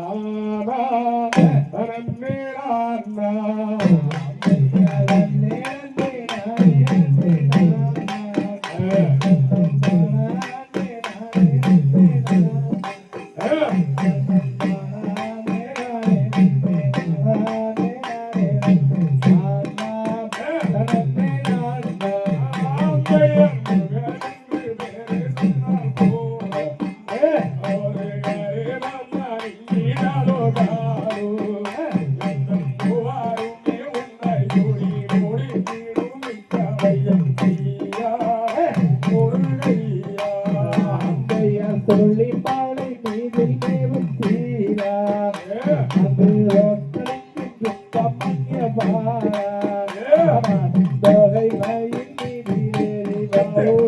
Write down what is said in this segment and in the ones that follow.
ஆமா சொல்லி பாலை மீது தேவத்தீரா அது Amén.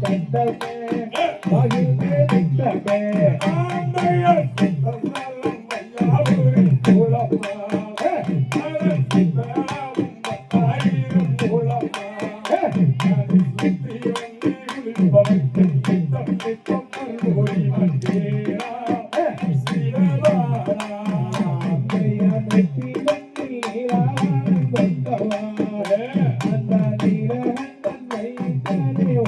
தந்தமே மகிழ்ந்து நின்றமே ஆந்தையன்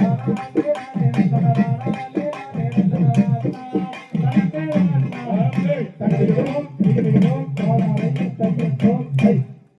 Thank you.